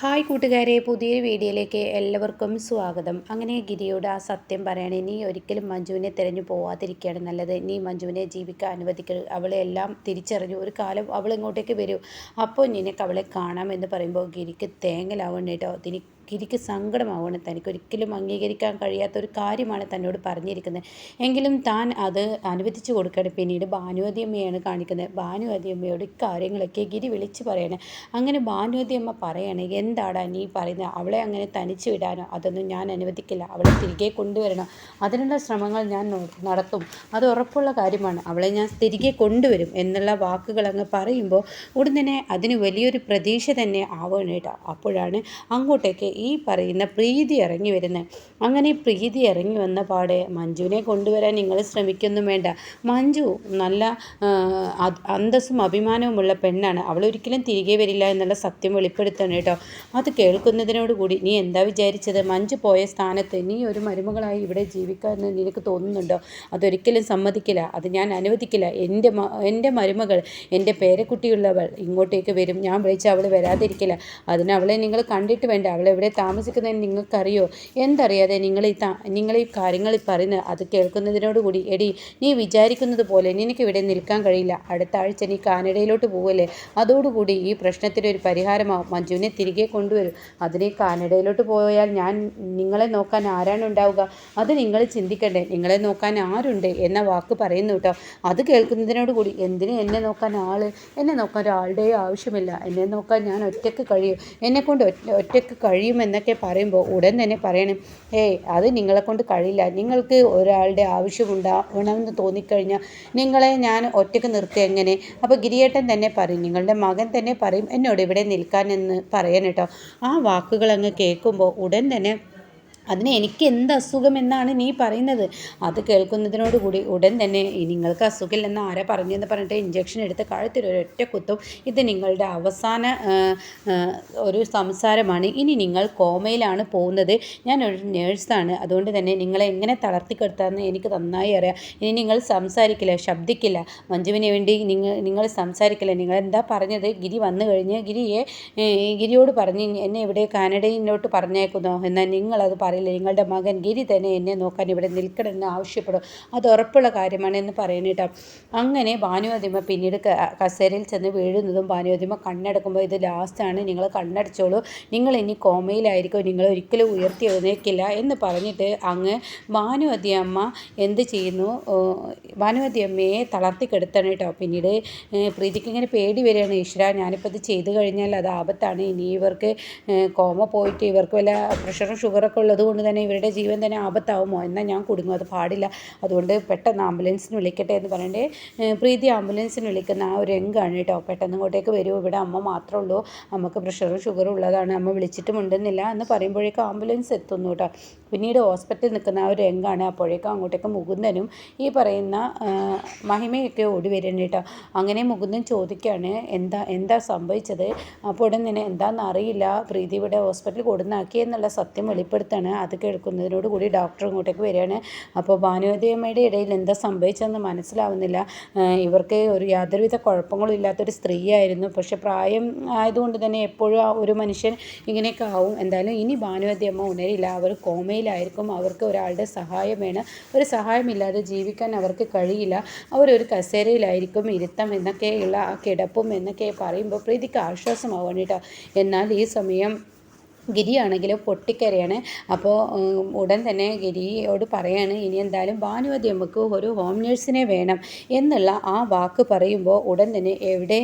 Hi കൂട്ടുകാരെ പുതിയൊരു വീഡിയോയിലേക്ക് എല്ലാവർക്കും സ്വാഗതം. അങ്ങനെ ഗിരിയോട് ആ സത്യം പറയണേ നീ ഒരിക്കലും മഞ്ജുവിനെ തിരഞ്ഞു പോവാതിരിക്കുകയാണ് നല്ലത്. നീ മഞ്ജുവിനെ ജീവിക്കാൻ അനുവദിക്കരുത്. അവളെ എല്ലാം തിരിച്ചറിഞ്ഞു. ഒരു കാലം അവൾ ഇങ്ങോട്ടേക്ക് വരൂ. അപ്പോൾ നിനക്ക് അവളെ കാണാമെന്ന് പറയുമ്പോൾ ഗിരിക്ക് തേങ്ങലാവണം കേട്ടോ. തിനി ഗിരിക്ക് സങ്കടമാവുകയാണ് തനിക്കൊരിക്കലും അംഗീകരിക്കാൻ കഴിയാത്ത ഒരു കാര്യമാണ് തന്നോട് പറഞ്ഞിരിക്കുന്നത്. എങ്കിലും താൻ അത് അനുവദിച്ചു കൊടുക്കുകയാണ്. പിന്നീട് ഭാനുവതിയമ്മയാണ് കാണിക്കുന്നത്. ഭാനുവതിയമ്മയോട് ഇക്കാര്യങ്ങളൊക്കെ ഗിരി വിളിച്ചു പറയണേ. അങ്ങനെ ഭാനുവതിയമ്മ പറയണേ എന്താടാ നീ പറയുന്നത്? അവളെ അങ്ങനെ തനിച്ചു വിടാനോ? അതൊന്നും ഞാൻ അനുവദിക്കില്ല. അവളെ തിരികെ കൊണ്ടുവരണം? അതിനുള്ള ശ്രമങ്ങൾ ഞാൻ നടത്തും. അത് ഉറപ്പുള്ള കാര്യമാണ്. അവളെ ഞാൻ തിരികെ കൊണ്ടുവരും എന്നുള്ള വാക്കുകൾ അങ്ങ് പറയുമ്പോൾ ഉടൻ തന്നെ അതിന് വലിയൊരു പ്രതീക്ഷ തന്നെ ആവുകയാണ് കേട്ടോ. അപ്പോഴാണ് അങ്ങോട്ടേക്ക് പറയുന്ന പ്രീതി ഇറങ്ങി വരുന്നത് അങ്ങനെ പ്രീതി ഇറങ്ങി വന്ന പാടെ മഞ്ജുവിനെ കൊണ്ടുവരാൻ നിങ്ങൾ ശ്രമിക്കൊന്നും വേണ്ട. മഞ്ജു നല്ല അന്തസ്സും അഭിമാനവുമുള്ള പെണ്ണാണ്. അവൾ ഒരിക്കലും തിരികെ വരില്ല എന്നുള്ള സത്യം വെളിപ്പെടുത്തണം കേട്ടോ. അത് കേൾക്കുന്നതിനോടുകൂടി നീ എന്താ വിചാരിച്ചത്? മഞ്ജു പോയ സ്ഥാനത്ത് നീ ഒരു മരുമകളായി ഇവിടെ ജീവിക്കാമെന്ന് നിനക്ക് തോന്നുന്നുണ്ടോ? അതൊരിക്കലും സമ്മതിക്കില്ല. അത് ഞാൻ അനുവദിക്കില്ല. എന്റെ എന്റെ മരുമകൾ എന്റെ പേരക്കുട്ടിയുള്ളവൾ ഇങ്ങോട്ടേക്ക് വരും. ഞാൻ വിളിച്ച അവൾ വരാതിരിക്കില്ല. അതിന് അവളെ നിങ്ങൾ കണ്ടിട്ട് വേണ്ട. അവളെവിടെ താമസിക്കുന്നതെന്ന് നിങ്ങൾക്കറിയോ? എന്തറിയാതെ നിങ്ങൾ ഈ നിങ്ങൾ ഈ കാര്യങ്ങൾ പറയുന്നത് അത് കേൾക്കുന്നതിനോടുകൂടി എടി നീ വിചാരിക്കുന്നത് പോലെ നിനക്കിവിടെ നിൽക്കാൻ കഴിയില്ല. അടുത്ത ആഴ്ച നീ കാനഡയിലോട്ട് പോവല്ലേ? അതോടുകൂടി ഈ പ്രശ്നത്തിന് ഒരു പരിഹാരമാവും. മഞ്ജുവിനെ തിരികെ കൊണ്ടുവരും. അതിനെ കാനഡയിലോട്ട് പോയാൽ ഞാൻ നിങ്ങളെ നോക്കാൻ ആരാണ് ഉണ്ടാവുക? അത് നിങ്ങൾ ചിന്തിക്കണ്ടേ. നിങ്ങളെ നോക്കാൻ ആരുണ്ട് എന്ന വാക്ക് പറയുന്നു കേട്ടോ. അത് കേൾക്കുന്നതിനോടുകൂടി എന്തിനു എന്നെ നോക്കാൻ ആൾ എന്നെ നോക്കാൻ ഒരാളുടെയും ആവശ്യമില്ല. എന്നെ നോക്കാൻ ഞാൻ ഒറ്റയ്ക്ക് കഴിയും. എന്നെക്കൊണ്ട് ഒറ്റയ്ക്ക് കഴിയും. എന്നൊക്കെ പറയുമ്പോൾ ഉടൻ തന്നെ പറയണം ഏയ് അത് നിങ്ങളെ കൊണ്ട് കഴിയില്ല. നിങ്ങൾക്ക് ഒരാളുടെ ആവശ്യമുണ്ടാവണമെന്ന് തോന്നിക്കഴിഞ്ഞാൽ നിങ്ങളെ ഞാൻ ഒറ്റയ്ക്ക് നിർത്തി എങ്ങനെ? അപ്പോൾ ഗിരിയേട്ടൻ തന്നെ പറയും നിങ്ങളുടെ മകൻ തന്നെ പറയും എന്നോട് ഇവിടെ നിൽക്കാനെന്ന് പറയാൻ കേട്ടോ ആ വാക്കുകൾ അങ്ങ് കേൾക്കുമ്പോൾ ഉടൻ തന്നെ അതിന് എനിക്ക് എന്ത് അസുഖം എന്നാണ് നീ പറയുന്നത്? അത് കേൾക്കുന്നതിനോട് കൂടി ഉടൻ തന്നെ നിങ്ങൾക്ക് അസുഖമില്ലെന്ന് ആരാ പറഞ്ഞെന്ന് പറഞ്ഞിട്ട് ഇഞ്ചക്ഷൻ എടുത്ത് കഴുത്തിൽ ഒരൊറ്റ കുത്തും. ഇത് നിങ്ങളുടെ അവസാന ഒരു സംസാരമാണ്. ഇനി നിങ്ങൾ കോമയിലാണ് പോകുന്നത്. ഞാൻ ഒരു നേഴ്സാണ്. അതുകൊണ്ട് തന്നെ നിങ്ങളെ എങ്ങനെ തളർത്തിക്കെടുത്താമെന്ന് എനിക്ക് നന്നായി അറിയാം. ഇനി നിങ്ങൾ സംസാരിക്കില്ല ശബ്ദിക്കില്ല. മഞ്ജുവിന് വേണ്ടി നിങ്ങൾ നിങ്ങൾ സംസാരിക്കില്ല. നിങ്ങൾ എന്താ പറഞ്ഞത്? ഗിരി വന്നു കഴിഞ്ഞ് ഗിരിയെ ഗിരിയോട് പറഞ്ഞ് എന്നെ ഇവിടെ കാനഡയിലോട്ട് പറഞ്ഞേക്കുന്നോ. എന്നാൽ നിങ്ങളത് പറയില്ല പറയില്ല നിങ്ങളുടെ മകൻ ഗിരി തന്നെ എന്നെ നോക്കാൻ ഇവിടെ നിൽക്കണമെന്ന് ആവശ്യപ്പെടും. അത് ഉറപ്പുള്ള കാര്യമാണ് എന്ന് പറയണേട്ടോ അങ്ങനെ ഭാനുവതിമ പിന്നീട് കസേരയിൽ ചെന്ന് വീഴുന്നതും ഭാനുവതിമ കണ്ണടക്കുമ്പോൾ ഇത് ലാസ്റ്റാണ് നിങ്ങൾ കണ്ണടച്ചോളൂ. നിങ്ങൾ ഇനി കോമയിലായിരിക്കും? നിങ്ങൾ ഒരിക്കലും ഉയർത്തി എഴുന്നേക്കില്ല എന്ന് പറഞ്ഞിട്ട് അങ്ങ് ഭാനുവതി അമ്മ എന്ത് ചെയ്യുന്നു? ഭാനുവതി അമ്മയെ തളർത്തി കെടുത്തണം കേട്ടോ. പിന്നീട് പ്രീതിക്ക് ഇങ്ങനെ പേടി വരികയാണ്. ഈശ്വര ഞാനിപ്പോൾ ഇത് ചെയ്തു കഴിഞ്ഞാൽ അത് ആപത്താണ്. ഇനി ഇവർക്ക് കോമ പോയിട്ട് ഇവർക്ക് വല്ല പ്രഷറും ഷുഗറൊക്കെ ഉള്ളത് കൊണ്ട് തന്നെ ഇവരുടെ ജീവൻ തന്നെ ആപത്താവുമോ? എന്നാൽ ഞാൻ കുടുങ്ങും. അത് പാടില്ല. അതുകൊണ്ട് പെട്ടെന്ന് ആംബുലൻസിന് വിളിക്കട്ടെ എന്ന് പറഞ്ഞിട്ട് പ്രീതി ആംബുലൻസിന് വിളിക്കുന്ന ആ ഒരു രംഗാണ് കേട്ടോ. പെട്ടെന്ന് ഇങ്ങോട്ടേക്ക് വരൂ. ഇവിടെ അമ്മ മാത്രമേ ഉള്ളൂ. അമ്മയ്ക്ക് പ്രഷറും ഷുഗറും ഉള്ളതാണ്. അമ്മ വിളിച്ചിട്ടും ഉണ്ടെന്നില്ല എന്ന് പറയുമ്പോഴേക്കും ആംബുലൻസ് എത്തുന്നു കേട്ടോ. പിന്നീട് ഹോസ്പിറ്റലിൽ നിൽക്കുന്ന ആ ഒരു രംഗമാണ് അപ്പോഴേക്കും അങ്ങോട്ടേക്ക് മുകുന്ദനും ഈ പറയുന്ന മഹിമയൊക്കെ ഓടി വരുന്നുണ്ട് കേട്ടോ. അങ്ങനെ മുകുന്ദൻ ചോദിക്കുകയാണ് എന്താ എന്താ സംഭവിച്ചത്? അപ്പോൾ ഉടൻ തന്നെ എന്താണെന്ന് അറിയില്ല. പ്രീതി ഇവിടെ ഹോസ്പിറ്റലിൽ കൊടുന്നാക്കി എന്നുള്ള സത്യം വെളിപ്പെടുത്താണ്. അത് കേൾക്കുന്നതിനോട് കൂടി ഡോക്ടർ ഇങ്ങോട്ടേക്ക് വരികയാണ്. അപ്പോൾ ഭാനുവതിയമ്മയുടെ ഇടയിൽ എന്താ സംഭവിച്ചതെന്ന് മനസ്സിലാവുന്നില്ല. ഇവർക്ക് ഒരു യാതൊരുവിധ കുഴപ്പങ്ങളും ഇല്ലാത്തൊരു സ്ത്രീയായിരുന്നു. പക്ഷെ പ്രായം ആയതുകൊണ്ട് തന്നെ എപ്പോഴും ഒരു മനുഷ്യൻ ഇങ്ങനെയൊക്കെ ആവും. എന്തായാലും ഇനി ഭാനുവതിയമ്മ ഉണരില്ല. അവർ കോമയിലായിരിക്കും. അവർക്ക് ഒരാളുടെ സഹായം വേണം. ഒരു സഹായമില്ലാതെ ജീവിക്കാൻ അവർക്ക് കഴിയില്ല. അവരൊരു കസേരയിലായിരിക്കും ഇരുത്തം എന്നൊക്കെയുള്ള ആ കിടപ്പും എന്നൊക്കെ പറയുമ്പോൾ പ്രീതിക്ക് ആശ്വാസമാവാണ് കേട്ടോ. എന്നാൽ ഈ സമയം ഗിരിയാണെങ്കിലും പൊട്ടിക്കരയാണ്. അപ്പോൾ ഉടൻ തന്നെ ഗിരിയോട് പറയാണ് ഇനി എന്തായാലും ഭാനുവതി അമ്മയ്ക്ക് ഒരു ഹോം നേഴ്സിനെ വേണം എന്നുള്ള ആ വാക്ക് പറയുമ്പോൾ ഉടൻ തന്നെ എവിടെ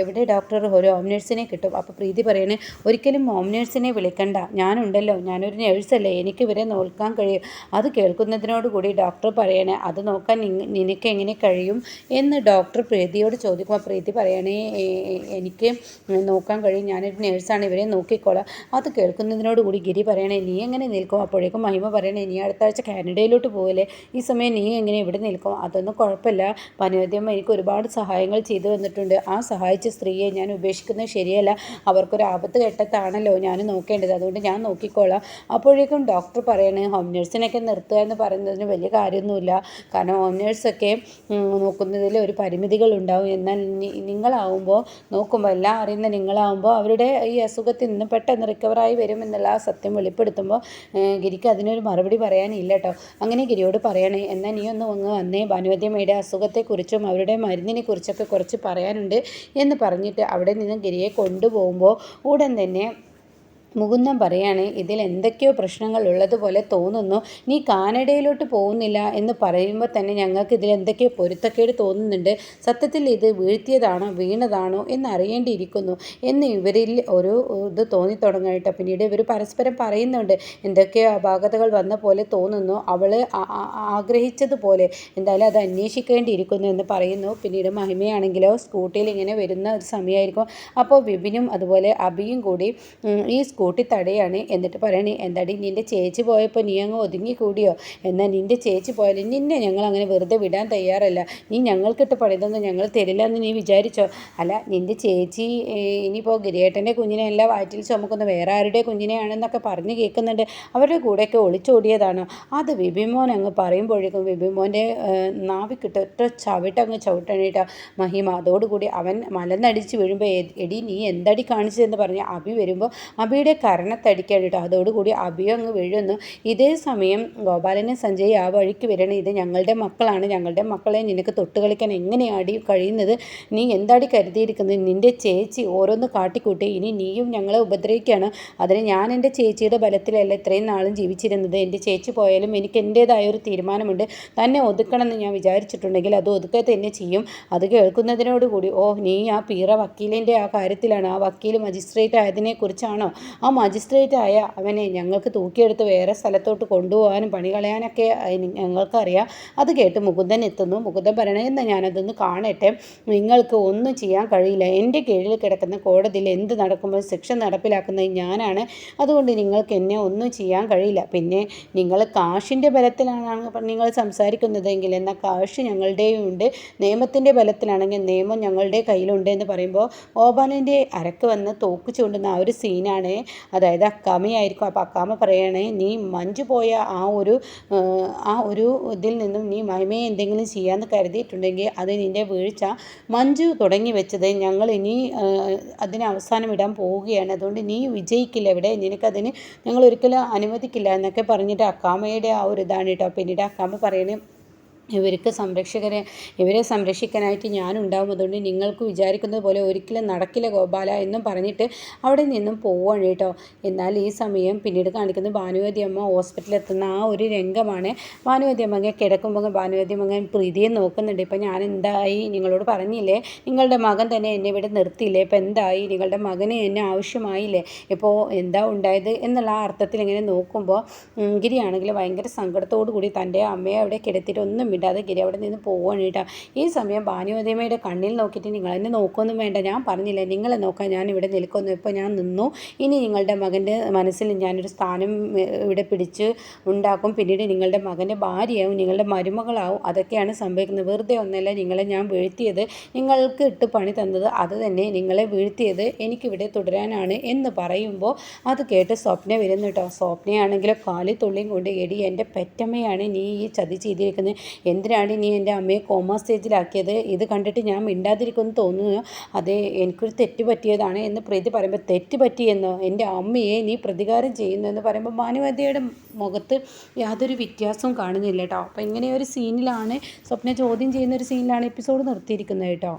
എവിടെ ഡോക്ടർ ഒരു ഹോം നേഴ്സിനെ കിട്ടും? അപ്പോൾ പ്രീതി പറയാണ് ഒരിക്കലും ഹോം നേഴ്സിനെ വിളിക്കണ്ട. ഞാനുണ്ടല്ലോ. ഞാനൊരു നേഴ്സല്ലേ. എനിക്ക് ഇവരെ നോക്കാൻ കഴിയും. അത് കേൾക്കുന്നതിനോട് കൂടി ഡോക്ടർ പറയണേ അത് നോക്കാൻ നിനക്ക് എങ്ങനെ കഴിയും? എന്ന് ഡോക്ടർ പ്രീതിയോട് ചോദിക്കുമ്പോൾ പ്രീതി പറയണേ എനിക്ക് നോക്കാൻ കഴിയും. ഞാനൊരു നേഴ്സാണ്. ഇവരെ നോക്കിക്കോളാം. അത് കേൾക്കുന്നതിനോടുകൂടി ഗിരി പറയണേ നീ എങ്ങനെ നിൽക്കും? അപ്പോഴേക്കും മഹിമ പറയണേ നീ അടുത്ത ആഴ്ച കാനഡയിലോട്ട് പോകല്ലേ ഈ സമയം നീ എങ്ങനെ ഇവിടെ നിൽക്കും? അതൊന്നും കുഴപ്പമില്ല. പനവദ്യമ്മ എനിക്ക് ഒരുപാട് സഹായങ്ങൾ ചെയ്തു വന്നിട്ടുണ്ട് ആ സഹായിച്ച സ്ത്രീയെ ഞാൻ ഉപേക്ഷിക്കുന്നത് ശരിയല്ല. അവർക്കൊരു ആപത്ത് ഘട്ടത്താണല്ലോ ഞാൻ നോക്കേണ്ടത്. അതുകൊണ്ട് ഞാൻ നോക്കിക്കോളാം. അപ്പോഴേക്കും ഡോക്ടർ പറയണേ ഹോം നേഴ്സിനൊക്കെ നിർത്തുക എന്ന് പറയുന്നതിന് വലിയ കാര്യമൊന്നുമില്ല. കാരണം ഹോം നേഴ്സൊക്കെ നോക്കുന്നതിൽ ഒരു പരിമിതികളുണ്ടാവും എന്നാൽ നിങ്ങളാവുമ്പോൾ നോക്കുമ്പോൾ എല്ലാം അറിയുന്ന നിങ്ങളാവുമ്പോൾ അവരുടെ ഈ അസുഖത്തിൽ നിന്ന് പെട്ടെന്ന് റിക്കവറായി വരും എന്നുള്ള ആ സത്യം വെളിപ്പെടുത്തുമ്പോൾ ഗിരിക്ക് അതിനൊരു മറുപടി പറയാനില്ല കേട്ടോ അങ്ങനെ ഗിരിയോട് പറയണേ എന്നാൽ നീ ഒന്ന് അങ്ങ് വന്നേ ഭാനുവദ്യമയുടെ അസുഖത്തെക്കുറിച്ചും അവരുടെ മരുന്നിനെ കുറിച്ചൊക്കെ കുറച്ച് പറയാനുണ്ട് എന്ന് പറഞ്ഞിട്ട് അവിടെ നിന്ന് ഗിരിയെ കൊണ്ടുപോകുമ്പോൾ ഉടൻ തന്നെ മുകുന്ദൻ പറയാണ് ഇതിൽ എന്തൊക്കെയോ പ്രശ്നങ്ങൾ ഉള്ളതുപോലെ തോന്നുന്നു. നീ കാനഡയിലോട്ട് പോകുന്നില്ല എന്ന് പറയുമ്പോൾ തന്നെ ഞങ്ങൾക്ക് ഇതിൽ എന്തൊക്കെയോ പൊരുത്തക്കേട് തോന്നുന്നുണ്ട്. സത്യത്തിൽ ഇത് വീഴ്ത്തിയതാണോ വീണതാണോ എന്ന് അറിയേണ്ടിയിരിക്കുന്നു എന്ന് ഇവരിൽ ഒരു ഇത് തോന്നി പിന്നീട് ഇവർ പരസ്പരം പറയുന്നുണ്ട് എന്തൊക്കെയോ അപാകതകൾ വന്ന പോലെ തോന്നുന്നു. അവൾ ആഗ്രഹിച്ചതുപോലെ എന്തായാലും അത് അന്വേഷിക്കേണ്ടിയിരിക്കുന്നു എന്ന് പറയുന്നു. പിന്നീട് മഹിമയാണെങ്കിലോ സ്കൂട്ടിയിൽ ഇങ്ങനെ വരുന്ന ഒരു സമയമായിരിക്കും. അപ്പോൾ വിപിനും അതുപോലെ അബിയും കൂടി ഈ സ്കൂട്ടി തടയാണ് എന്നിട്ട് പറയണേ എന്താടി നിന്റെ ചേച്ചി പോയപ്പോൾ നീ അങ്ങ് ഒതുങ്ങി കൂടിയോ? എന്നാൽ നിന്റെ ചേച്ചി പോയാലും നിന്നെ ഞങ്ങൾ അങ്ങനെ വെറുതെ വിടാൻ തയ്യാറല്ല. നീ ഞങ്ങൾക്കിട്ട് പണിതൊന്നും ഞങ്ങൾ തരില്ല എന്ന് നീ വിചാരിച്ചോ? അല്ല നിന്റെ ചേച്ചി ഇനിയിപ്പോൾ ഗിരിയേട്ടന്റെ കുഞ്ഞിനെ അല്ല വയറ്റിൽ ചുമക്കുന്ന വേറെ ആരുടെ കുഞ്ഞിനെയാണെന്നൊക്കെ പറഞ്ഞ് കേൾക്കുന്നുണ്ട്. അവരുടെ കൂടെയൊക്കെ ഒളിച്ചോടിയതാണോ? അത് വിബിമോൻ അങ്ങ് പറയുമ്പോഴേക്കും വിബിമോന്റെ നാവിക്കിട്ട് ഒറ്റ ചവിട്ടങ്ങ് ചവിട്ടണേട്ടാ മഹിമ. അതോടുകൂടി അവൻ മലന്നടിച്ച് വീഴുമ്പോൾ എടി നീ എന്തടി കാണിച്ചതെന്ന് പറഞ്ഞ് അബി വരുമ്പോൾ അഭിയുടെ അബിയുടെ കരണത്തടിക്കാൻ കേട്ടോ. അതോടുകൂടി അഭിയോ അങ്ങ് വീഴുന്നു. ഇതേ സമയം ഗോപാലനും സഞ്ജയ് ആ വഴിക്ക് വരണം. ഇത് ഞങ്ങളുടെ മക്കളാണ്. ഞങ്ങളുടെ മക്കളെ നിനക്ക് തൊട്ട് കളിക്കാൻ എങ്ങനെയാടി കഴിയുന്നത്? നീ എന്താടി കരുതിയിരിക്കുന്നത്? നിന്റെ ചേച്ചി ഓരോന്ന് കാട്ടിക്കൂട്ടി. ഇനി നീയും ഞങ്ങളെ ഉപദ്രവിക്കുകയാണ്. അതിന് ഞാൻ എന്റെ ചേച്ചിയുടെ ബലത്തിലല്ല ഇത്രയും നാളും ജീവിച്ചിരുന്നത്. എന്റെ ചേച്ചി പോയാലും എനിക്ക് എന്റേതായ ഒരു തീരുമാനമുണ്ട്. തന്നെ ഒതുക്കണമെന്ന് ഞാൻ വിചാരിച്ചിട്ടുണ്ടെങ്കിൽ അത് ഒതുക്കുക തന്നെ ചെയ്യും. അത് കേൾക്കുന്നതിനോടുകൂടി ഓ നീ ആ പീറ വക്കീലിന്റെ ആ കാര്യത്തിലാണ്. ആ വക്കീൽ മജിസ്ട്രേറ്റ് ആയതിനെക്കുറിച്ചാണോ ആ മജിസ്ട്രേറ്റായ അവനെ ഞങ്ങൾക്ക് തൂക്കിയെടുത്ത് വേറെ സ്ഥലത്തോട്ട് കൊണ്ടുപോകാനും പണി കളയാനൊക്കെ ഞങ്ങൾക്കറിയാം. അത് കേട്ട് മുകുന്ദൻ എത്തുന്നു. മുകുന്ദൻ പറയണേ എന്നാൽ ഞാനതൊന്ന് കാണട്ടെ. നിങ്ങൾക്ക് ഒന്നും ചെയ്യാൻ കഴിയില്ല. എന്റെ കീഴിൽ കിടക്കുന്ന കോടതിയിൽ എന്ത് നടക്കുമ്പോൾ ശിക്ഷ നടപ്പിലാക്കുന്നത് ഞാനാണ്. അതുകൊണ്ട് നിങ്ങൾക്ക് എന്നെ ഒന്നും ചെയ്യാൻ കഴിയില്ല. പിന്നെ നിങ്ങൾ കാശിന്റെ ബലത്തിലാണ് നിങ്ങൾ സംസാരിക്കുന്നതെങ്കിൽ എന്നാൽ കാശ് ഞങ്ങളുടെയും ഉണ്ട്. നിയമത്തിന്റെ ബലത്തിലാണെങ്കിൽ നിയമം ഞങ്ങളുടെ കയ്യിലുണ്ട് എന്ന് പറയുമ്പോൾ ഓബാനന്റെ അരക്ക് വന്ന് തോക്ക് ചൂണ്ടുന്ന ആ ഒരു സീനാണ് അതായത് അക്കാമയായിരിക്കും അപ്പോൾ അക്കാമ പറയണേ നീ മഞ്ജു പോയ ആ ഒരു ആ ഒരു ഇതിൽ നിന്നും നീ മഹിമയെ എന്തെങ്കിലും ചെയ്യാമെന്ന് കരുതിയിട്ടുണ്ടെങ്കിൽ അത് നിന്റെ വീഴ്ച. മഞ്ജു തുടങ്ങി വെച്ചത് ഞങ്ങൾ ഇനി അതിന് അവസാനം ഇടാൻ പോവുകയാണ്. അതുകൊണ്ട് നീ വിജയിക്കില്ല ഇവിടെ. നിനക്കതിന് ഞങ്ങൾ ഒരിക്കലും അനുവദിക്കില്ല എന്നൊക്കെ പറഞ്ഞിട്ട് അക്കാമയുടെ ആ ഒരു ഇതാണ് കേട്ടോ. പിന്നീട് അക്കാമ പറയണേ ഇവർക്ക് സംരക്ഷകരെ ഇവരെ സംരക്ഷിക്കാനായിട്ട് ഞാനുണ്ടാവും. അതുകൊണ്ട് നിങ്ങൾക്ക് വിചാരിക്കുന്നത് പോലെ ഒരിക്കലും നടക്കില്ല ഗോപാല എന്നും പറഞ്ഞിട്ട് അവിടെ നിന്നും പോവാണ് കേട്ടോ. എന്നാൽ ഈ സമയം പിന്നീട് കാണിക്കുന്നത് ഭാനുവതി അമ്മ ഹോസ്പിറ്റലിൽ എത്തുന്ന ആ ഒരു രംഗമാണ്. ഭാനുവതി അമ്മ കിടക്കുമ്പോൾ ഭാനുവതി അമ്മ പ്രീതിയെ നോക്കുന്നുണ്ട്. ഇപ്പം ഞാൻ എന്തായി നിങ്ങളോട് പറഞ്ഞില്ലേ? നിങ്ങളുടെ മകൻ തന്നെ എന്നെ ഇവിടെ നിർത്തിയില്ലേ? ഇപ്പം എന്തായി? നിങ്ങളുടെ മകന് എന്നെ ആവശ്യമായില്ലേ? ഇപ്പോൾ എന്താ ഉണ്ടായത് എന്നുള്ള ആ അർത്ഥത്തിൽ ഇങ്ങനെ നോക്കുമ്പോൾ ഗിരിയാണെങ്കിൽ ഭയങ്കര സങ്കടത്തോടു കൂടി തന്റെ അമ്മയെ അവിടെ കിടത്തിയിട്ട് ഒന്നും വിടാതെ ഗിരി അവിടെ നിന്ന് പോവാണ് കേട്ടോ. ഈ സമയം ഭാനുവതിമയുടെ കണ്ണിൽ നോക്കിയിട്ട് നിങ്ങൾ എന്നെ നോക്കൊന്നും വേണ്ട ഞാൻ പറഞ്ഞില്ല നിങ്ങളെ നോക്കാൻ ഞാൻ ഇവിടെ നിൽക്കുന്നു ഇപ്പോൾ ഞാൻ നിന്നു. ഇനി നിങ്ങളുടെ മകന്റെ മനസ്സിൽ ഞാനൊരു സ്ഥാനം ഇവിടെ പിടിച്ച് ഉണ്ടാക്കും. പിന്നീട് നിങ്ങളുടെ മകന്റെ ഭാര്യയാവും നിങ്ങളുടെ മരുമകളാവും. അതൊക്കെയാണ് സംഭവിക്കുന്നത്. വെറുതെ ഒന്നല്ല നിങ്ങളെ ഞാൻ വീഴ്ത്തിയത്. നിങ്ങൾക്ക് ഇട്ട് പണി തന്നത് അത് തന്നെ നിങ്ങളെ വീഴ്ത്തിയത് എനിക്കിവിടെ തുടരാനാണ് എന്ന് പറയുമ്പോൾ അത് കേട്ട് സ്വപ്ന വരുന്നു കേട്ടോ. സ്വപ്നയാണെങ്കിലോ കാലി തുള്ളിയും കൊണ്ട് എടി എന്റെ പെറ്റമ്മയാണ് നീ ഈ ചതി ചെയ്തിരിക്കുന്നത്. എന്തിനാണ് നീ എന്റെ അമ്മയെ കോമ സ്റ്റേജിലാക്കിയത് ഇത് കണ്ടിട്ട് ഞാൻ മിണ്ടാതിരിക്കുമെന്ന് തോന്നുന്നു. അതെ എനിക്കൊരു തെറ്റ് പറ്റിയതാണ് എന്ന് പ്രീതി പറയുമ്പോൾ തെറ്റ് പറ്റിയെന്നോ എന്റെ അമ്മയെ നീ പ്രതികാരം ചെയ്യുന്നു? എന്ന് പറയുമ്പോൾ മാനുവതിയുടെ മുഖത്ത് യാതൊരു വ്യത്യാസവും കാണുന്നില്ല കേട്ടോ. അപ്പോൾ ഇങ്ങനെ ഒരു സീനിലാണ് സ്വപ്ന ചോദ്യം ചെയ്യുന്ന ഒരു സീനിലാണ് എപ്പിസോഡ് നിർത്തിയിരിക്കുന്നത് കേട്ടോ.